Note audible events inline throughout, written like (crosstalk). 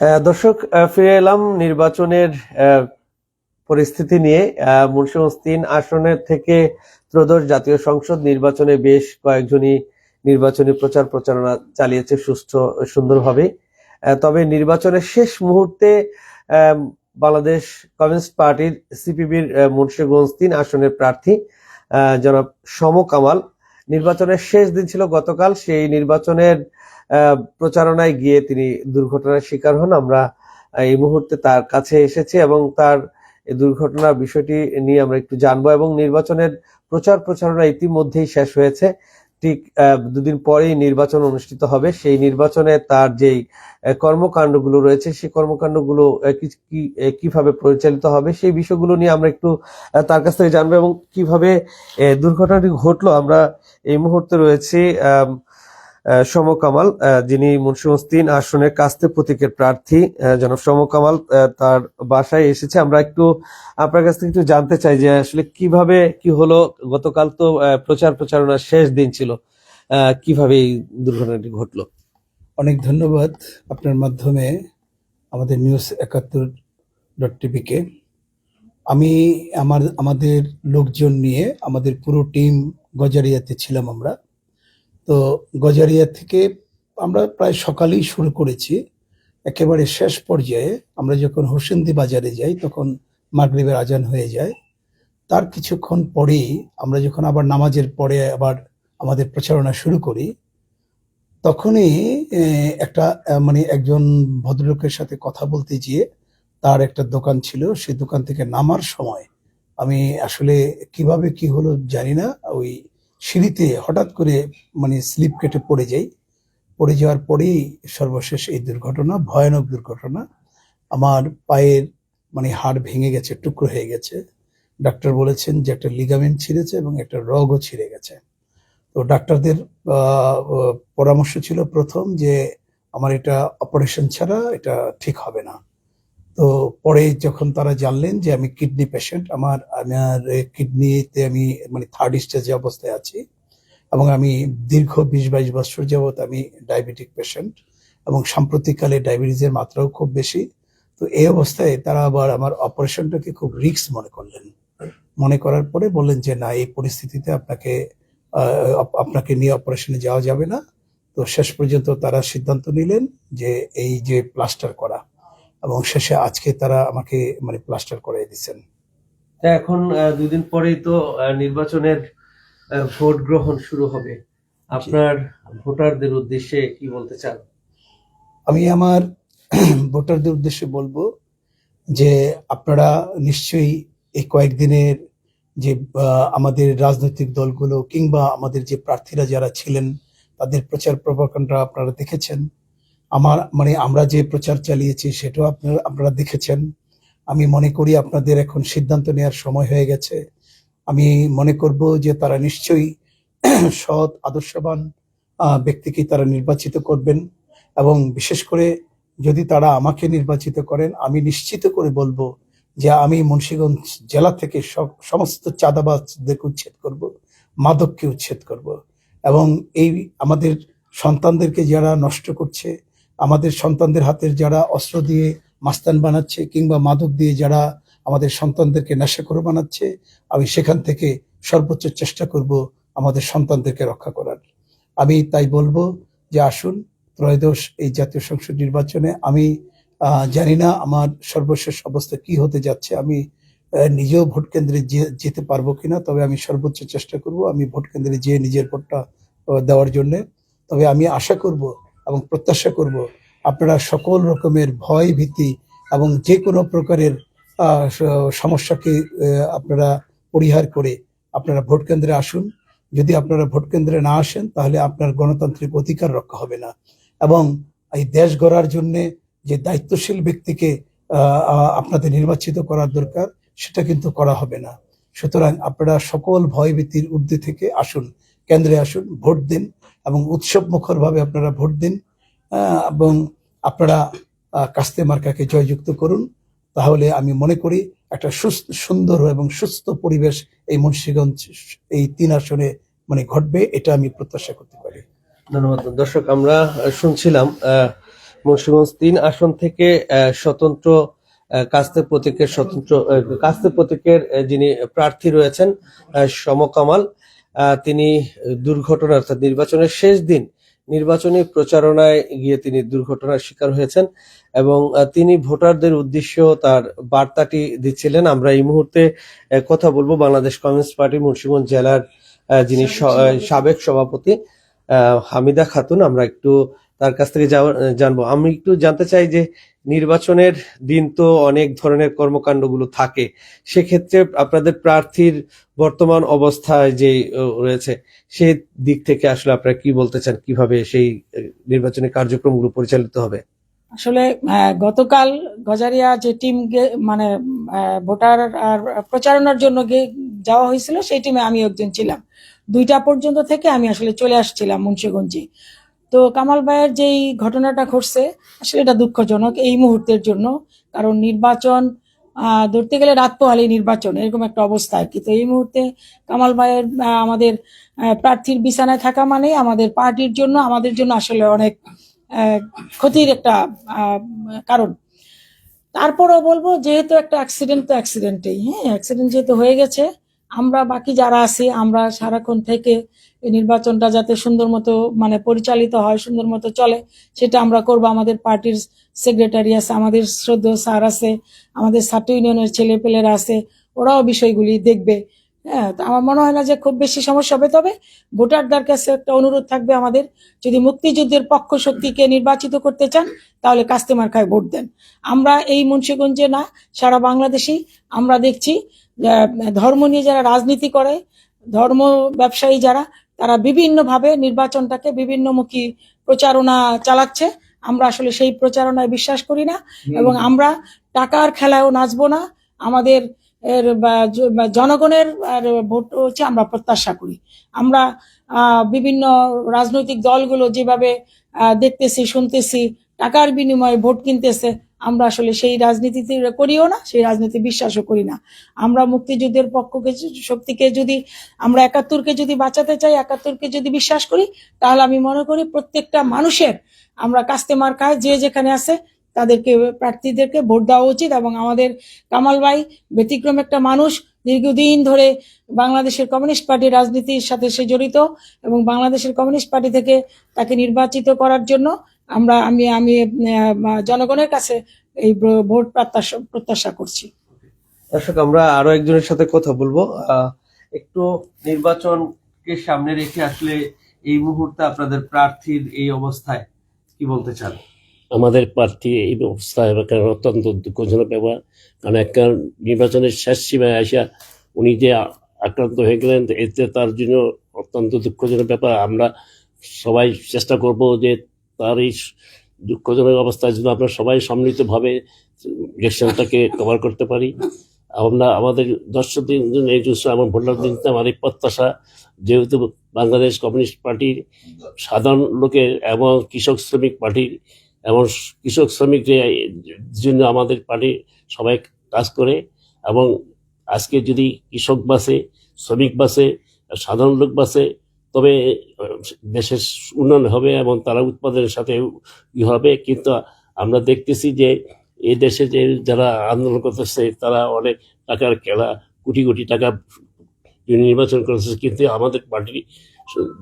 দর্শক ফিরে এলাম নির্বাচনের পরিস্থিতি নিয়ে। মুন্সিগঞ্জ আসনের থেকে ত্রয়োদশ জাতীয় সংসদ নির্বাচনে বেশ কয়েকজনই নির্বাচনী প্রচার প্রচারণা চালিয়েছে সুস্থ, সুন্দরভাবে। তবে নির্বাচনের শেষ মুহূর্তে বাংলাদেশ কমিউনিস্ট পার্টির সিপিবির মুন্সিগঞ্জ তিন আসনের প্রার্থী জনাব সম কামাল নির্বাচনের শেষ দিন ছিল গতকাল। সেই নির্বাচনের প্রচারণায় গিয়ে তিনি দুর্ঘটনার শিকার হন। আমরা এই মুহূর্তে তার কাছে এসেছি এবং তার দুর্ঘটনা বিষয়টি নিয়ে আমরা একটু জানব এবং নির্বাচনের প্রচার প্রচারণা ইতিমধ্যেই শেষ হয়েছে। ঠিক দুদিন পরেই নির্বাচন অনুষ্ঠিত হবে। সেই নির্বাচনে তার যেই কর্মকাণ্ডগুলো রয়েছে সেই কর্মকাণ্ডগুলো কীভাবে পরিচালিত হবে সেই বিষয়গুলো নিয়ে আমরা একটু তার কাছ থেকে জানব এবং কীভাবে দুর্ঘটনাটি ঘটলো। আমরা এই মুহূর্তে রয়েছে আহ, সম কামাল যিনি মুন্সিগঞ্জ তিন আসনের কাস্তে প্রতীকের প্রার্থী। জনাব সম কামাল তার বাসায় এসেছে। আমরা একটু আপনার কাছ থেকে একটু জানতে চাই যে আসলে কীভাবে কি হলো? গতকাল তো প্রচার প্রচারণার শেষ দিন ছিল। কীভাবে এই দুর্ঘটনাটি ঘটলো? অনেক ধন্যবাদ আপনার মাধ্যমে আমাদের নিউজ একাত্তর ডট টিভিকে। আমি আমার, আমাদের লোকজন নিয়ে আমাদের পুরো টিম গজারিয়াতে ছিলাম আমরা। তো গজারিয়া থেকে আমরা প্রায় সকালেই শুরু করেছি। একেবারে শেষ পর্যায়ে আমরা যখন হোসেন্দি বাজারে যাই, তখন মাগরিবের আজান হয়ে যায়। তার কিছুক্ষণ পরেই আমরা যখন আবার নামাজের পরে আবার আমাদের প্রচারণা শুরু করি, তখনই একটা মানে একজন ভদ্রলোকের সাথে কথা বলতে গিয়ে তার একটা দোকান ছিল। সেই দোকান থেকে নামার সময় আমি আসলে কীভাবে কি হলো জানি না। ওই সিঁড়িতে হঠাৎ করে মানে স্লিপ কেটে পড়ে যাই। পড়ে যাওয়ার পরেই সর্বশেষ এই দুর্ঘটনা, ভয়ানক দুর্ঘটনা। আমার পায়ের মানে হাড় ভেঙে গেছে, টুকরো হয়ে গেছে। ডাক্তার বলেছেন যে একটা লিগামেন্ট ছিঁড়েছে এবং একটা রগও ছিঁড়ে গেছে। তো ডাক্তারদের পরামর্শ ছিল প্রথম যে আমার এটা অপারেশন ছাড়া এটা ঠিক হবে না। তো পরে যখন তারা জানলেন যে আমি কিডনি পেশেন্ট, আমার আমার কিডনিতে আমি মানে থার্ড স্টেজে অবস্থায় আছি এবং আমি দীর্ঘ বিশ বাইশ বছর যাবৎ আমি ডায়াবেটিক পেশেন্ট এবং সাম্প্রতিককালে ডায়াবেটিসের মাত্রাও খুব বেশি। তো এই অবস্থায় তারা আবার আমার অপারেশনটাকে খুব রিস্ক মনে করলেন। মনে করার পরে বললেন যে, না, এই পরিস্থিতিতে আপনাকে আপনাকে নিয়ে অপারেশনে যাওয়া যাবে না। তো শেষ পর্যন্ত তারা সিদ্ধান্ত নিলেন যে, এই যে প্লাস্টার করা এবং শেষে আজকে তারা আমাকে মানে প্লাস্টার করে দিচ্ছেন এখন আহ, দুদিন পরেই তো নির্বাচনের ভোট গ্রহণ শুরু হবে। আপনার ভোটারদের উদ্দেশ্যে কি বলতে চান? আমি আমার (clears throat) ভোটারদের উদ্দেশ্যে বলব যে আপনারা নিশ্চয়ই এই কয়েকদিনের যে আমাদের রাজনৈতিক দলগুলো কিংবা আমাদের যে প্রার্থীরা যারা ছিলেন তাদের প্রচার প্রভাকাণ্ডা আপনারা দেখেছেন। আমার মানে আমরা যে প্রচার চালিয়েছি সেটাও আপনারা আপনারা দেখেছেন। আমি মনে করি আপনাদের এখন সিদ্ধান্ত নেওয়ার সময় হয়ে গেছে। আমি মনে করব যে তারা নিশ্চয়ই (clears throat) সৎ, আদর্শবান ব্যক্তিকে তারা নির্বাচিত করবেন এবং বিশেষ করে যদি তারা আমাকে নির্বাচিত করেন, আমি নিশ্চিত করে বলব যে আমি মুন্সীগঞ্জ জেলা থেকে সমস্ত চাঁদাবাজদেরকে উচ্ছেদ করব, মাদককে উচ্ছেদ করব। এবং এই আমাদের সন্তানদেরকে যারা নষ্ট করছে আমাদের সন্তানদের হাতের যারা অস্ত্র দিয়ে মাস্তান বানাচ্ছে কিংবা মাদক দিয়ে যারা আমাদের সন্তানদেরকে নেশাখোর বানাচ্ছে, আমি সেখান থেকে সর্বোচ্চ চেষ্টা করব আমাদের সন্তানদেরকে রক্ষা করার। আমি তাই বলব যে আসুন, ত্রয়োদশ এই জাতীয় সংসদ নির্বাচনে। আমি জানি না আমার সর্বশেষ অবস্থা কি হতে যাচ্ছে। আমি নিজেও ভোট কেন্দ্রে যেতে পারব কিনা, তবে আমি সর্বোচ্চ চেষ্টা করব আমি ভোট কেন্দ্রে যেয়ে নিজের ভোটটা দেওয়ার জন্য। তবে আমি আশা করব এবং প্রত্যাশা করব আপনারা সকল রকমের ভয়, ভীতি এবং যে কোনো প্রকারের সমস্যাকে আপনারা পরিহার করে আপনারা ভোট কেন্দ্রে আসুন। যদি আপনারা ভোট কেন্দ্রে না আসেন, তাহলে আপনার গণতান্ত্রিক অধিকার রক্ষা হবে না। এবং এই দেশ গড়ার জন্যে যে দায়িত্বশীল ব্যক্তিকে আপনাদের নির্বাচিত করার দরকার, সেটা কিন্তু করা হবে না। সুতরাং আপনারা সকল ভয়ভীতির ঊর্ধ্বে থেকে আসুন, কেন্দ্রে আসুন, ভোট দিন। এবং উৎসব মুখর ভাবে আপনারা ভোট দিন এবং আপনারা কাস্তে মার্কাকে জয়যুক্ত করুন। তাহলে আমি মনে করি একটা সুস্থ সুন্দর এবং সুস্থ পরিবেশ এই মুন্সিগঞ্জ, এই তিন আসনে মানে ঘটবে, এটা আমি প্রত্যাশা করতে পারি। ধন্যবাদ। দর্শক, আমরা শুনছিলাম মুন্সিগঞ্জ তিন আসন থেকে স্বতন্ত্র কাস্তে প্রতীকের স্বতন্ত্র কাস্তে প্রতীকের যিনি প্রার্থী রয়েছেন সমকামাল তিনি দুর্ঘটনা অর্থাৎ নির্বাচনের শেষ দিন নির্বাচনী প্রচারণায় গিয়ে তিনি দুর্ঘটনার শিকার হয়েছেন এবং তিনি ভোটারদের উদ্দেশ্য তার বার্তাটি দিচ্ছিলেন। আমরা এই মুহূর্তে কথা বলব বাংলাদেশ কমিউনিস্ট পার্টি মুন্সিগঞ্জ জেলার যিনি সাবেক সভাপতি। হামিদা খাতুন। আমরা একটু তার কাছ থেকে জানব। আমি একটু জানতে চাই যে নির্বাচনের দিন তো অনেক ধরনের কর্মকাণ্ডগুলো থাকে। সেক্ষেত্রে আপনাদের প্রার্থীর বর্তমান অবস্থায় যে রয়েছে সেই দিক থেকে আসলে আপনারা কি বলতে চান? কীভাবে সেই নির্বাচনী কার্যক্রমগুলো পরিচালিত হবে? আসলে গতকাল গজারিয়া যে টিম মানে ভোটার আর প্রচারণার জন্য যাওয়া হয়েছিল, সেই টিমে আমি একজন ছিলাম। দুইটা পর্যন্ত থেকে আমি আসলে চলে আসছিলাম মুন্সিগঞ্জে। তো কামাল ভাইয়ের যেই ঘটনাটা ঘটছে, আসলে এটা দুঃখজনক এই মুহূর্তের জন্য। কারণ নির্বাচন ধরতে গেলে রাত পোহালি নির্বাচন, এরকম একটা অবস্থা আর কি। তো এই মুহূর্তে কামাল ভাইয়ের আমাদের প্রার্থীর বিছানায় থাকা মানে আমাদের পার্টির জন্য, আমাদের জন্য আসলে অনেক ক্ষতির একটা কারণ। তারপরও বলব, যেহেতু একটা অ্যাক্সিডেন্ট তো অ্যাক্সিডেন্টেই হ্যাঁ অ্যাক্সিডেন্ট যেহেতু হয়ে গেছে, আমরা বাকি যারা আছি, আমরা সারাক্ষণ থেকে এই নির্বাচনটা যাতে সুন্দর মতো মানে পরিচালিত হয়, সুন্দর মতো চলে, সেটা আমরা করব। আমাদের পার্টির সেক্রেটারি আছে, আমাদের শ্রদ্ধ স্যার আছে, আমাদের ছাত্র ইউনিয়নের ছেলেপেলেরা আছে, ওরাও বিষয়গুলি দেখবে। হ্যাঁ আমার মনে হয় না যে খুব বেশি সমস্যা হবে। তবে ভোটারদের কাছে একটা অনুরোধ থাকবে আমাদের, যদি মুক্তিযুদ্ধের পক্ষ শক্তিকে নির্বাচিত করতে চান, তাহলে কাস্তেমার খায় ভোট দেন। আমরা এই মুন্সীগঞ্জে না, সারা বাংলাদেশেই আমরা দেখছি ধর্ম নিয়ে যারা রাজনীতি করে, ধর্ম ব্যবসায়ী যারা তারা বিভিন্নভাবে নির্বাচনটাকে বিভিন্নমুখী প্রচারণা চালাচ্ছে। আমরা আসলে সেই প্রচারণায় বিশ্বাস করি না এবং আমরা টাকার খেলায়ও নাচবো না। আমাদের এর জনগণের ভোট হচ্ছে আমরা প্রত্যাশা করি। আমরা বিভিন্ন রাজনৈতিক দলগুলো যেভাবে দেখতেছি শুনতেছি টাকার বিনিময়ে ভোট কিনতেছে আমরা আসলে সেই রাজনীতিতে করিও না, সেই রাজনীতি বিশ্বাসও করি না। আমরা মুক্তিযুদ্ধের পক্ষকে শক্তিকে যদি, আমরা একাত্তরকে যদি বাঁচাতে চাই, একাত্তরকে যদি বিশ্বাস করি, তাহলে আমি মনে করি প্রত্যেকটা মানুষের আমরা কাস্তে মার্কায় যে যেখানে আছে, তাদেরকে, প্রার্থীদেরকে ভোট দেওয়া উচিত এবং আমাদের কামাল ভাই ব্যতিক্রম একটা মানুষ, দীর্ঘদিন ধরে বাংলাদেশের কমিউনিস্ট পার্টির রাজনীতির সাথে সে জড়িত এবং বাংলাদেশের কমিউনিস্ট পার্টি থেকে তাকে নির্বাচিত করার জন্য আমরা আমি আমি জনগণের কাছে এই ভোট প্রত্যাশা প্রত্যাশা করছি। দর্শক আমরা আরও একজনের সাথে কথা বলব। একটু নির্বাচনকে সামনে রেখে আসলে এই মুহূর্তে আপনাদের প্রার্থীর এই অবস্থায় কি বলতে চান? আমাদের প্রার্থী এই অবস্থায় এবার অত্যন্ত দুঃখজনক ব্যাপার। কারণ একটা নির্বাচনের শেষ সীমায় আসা উনি যে আক্রান্ত হয়ে গেলেন এতে তার জন্য অত্যন্ত দুঃখজনক ব্যাপার। আমরা সবাই চেষ্টা করব যে তার এই দুঃখজনক অবস্থার জন্য আমরা সবাই সম্মিলিতভাবে ইলেকশনটাকে কভার করতে পারি। আমরা, আমাদের দর্শকদের জন্য এই আমার ভোটারদের জন্য আমার এই প্রত্যাশা, যেহেতু বাংলাদেশ কমিউনিস্ট পার্টির সাধারণ লোকের এবং কৃষক শ্রমিক পার্টির এবং কৃষক শ্রমিকদের জন্য আমাদের পার্টি সবাই কাজ করে এবং আজকে যদি কৃষক বাসে, শ্রমিক বাসে, সাধারণ লোক বাসে তবে দেশের উন্নয়ন হবে এবং তারা উৎপাদনের সাথে ই হবে, কিন্তু আমরা দেখতেছি যে এই দেশে যে যারা আন্দোলন করতেছে, তারা অনেক টাকার খেলা, কোটি কোটি টাকা নির্বাচন করেছে, কিন্তু আমাদের পার্টি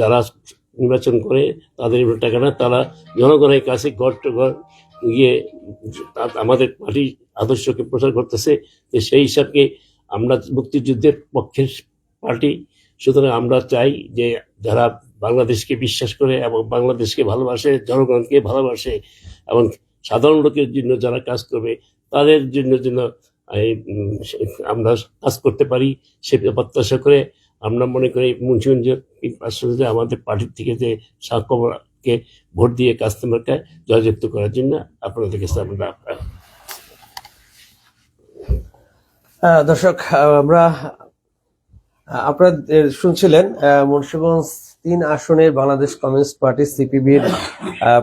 যারা নির্বাচন করে, তাদের টাকা না, তারা জনগণের কাছে ঘর টু ঘর গিয়ে আমাদের পার্টি আদর্শকে প্রচার করতেছে সেই হিসাবকে আমরা মুক্তিযুদ্ধের পক্ষের পার্টি। সুতরাং আমরা চাই যে যারা বাংলাদেশকে বিশ্বাস করে এবং বাংলাদেশকে ভালোবাসে, জনগণকে ভালোবাসে, এবং সাধারণ লোকের জন্য যারা কাজ করবে, তাদের জন্য জন্য আমরা কাজ করতে পারি, সে প্রত্যাশা করে আমরা মনে করি মুন্সিগঞ্জের আসলে আমাদের পার্টির থেকে যে সাক্ষরকে ভোট দিয়ে কাস্টমারকে জয়যুক্ত করার জন্য আপনাদের কাছে আমরা দর্শক আমরা আপনারা শুনছিলেন মুন্সিগঞ্জ তিন আসনের বাংলাদেশ কমিউনিস্ট পার্টি সিপিবির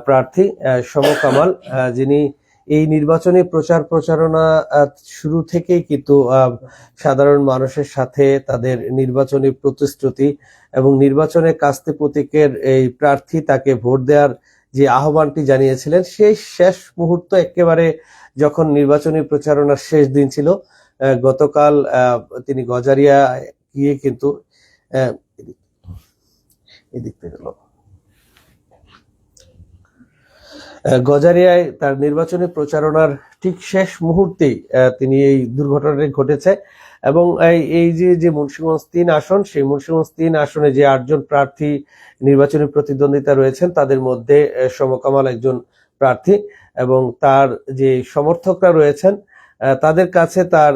প্রার্থী সম কামাল যিনি এই নির্বাচনী প্রচার প্রচারণা শুরু থেকেই কিন্তু সাধারণ মানুষের সাথে তাদের নির্বাচনী প্রতিশ্রুতি এবং নির্বাচনে কাস্তে প্রতীকের এই প্রার্থী তাকে ভোট দেওয়ার যে আহ্বানটি জানিয়েছিলেন, সেই শেষ মুহূর্ত একেবারে যখন নির্বাচনী প্রচারণার শেষ দিন ছিল গতকাল তিনি গজারিয়া গিয়ে কিন্তু আহ, গেল গজারিয়ায় তার নির্বাচনী প্রচারণার ঠিক শেষ মুহূর্তেই তিনি এই দুর্ঘটনাটি ঘটেছে এবং এই যে যে মুন্সিগঞ্জ তিন আসন সেই মুন্সিগঞ্জ তিন আসনে যে আটজন প্রার্থী নির্বাচনী প্রতিদ্বন্দ্বিতা রয়েছেন তাদের মধ্যে সমকামাল একজন প্রার্থী এবং তার যে সমর্থকরা রয়েছেন তাদের কাছে তার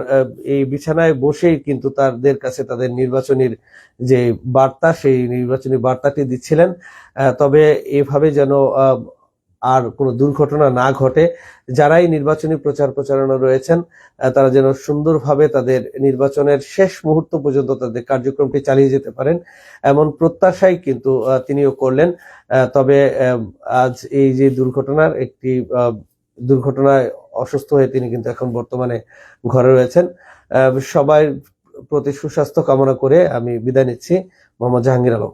এই বিছানায় বসেই কিন্তু তাদের কাছে তাদের নির্বাচনীর যে বার্তা, সেই নির্বাচনী বার্তাটি দিচ্ছিলেন। তবে এভাবে যেন আর কোনো দুর্ঘটনা না ঘটে, যারাই নির্বাচনী প্রচার প্রচারণা রয়েছেন তারা যেন সুন্দরভাবে তাদের নির্বাচনের শেষ মুহূর্ত পর্যন্ত তাদের কার্যক্রমটি চালিয়ে যেতে পারেন, এমন প্রত্যাশাই কিন্তু তিনিও করলেন। তবে আজ এই যে দুর্ঘটনার একটি দুর্ঘটনায় অসুস্থ হয়ে তিনি কিন্তু এখন বর্তমানে ঘরে রয়েছেন। সবাই প্রতি সুস্বাস্থ্য কামনা করে আমি বিদায় নিচ্ছি। মোহাম্মদ জাহাঙ্গীর আলম।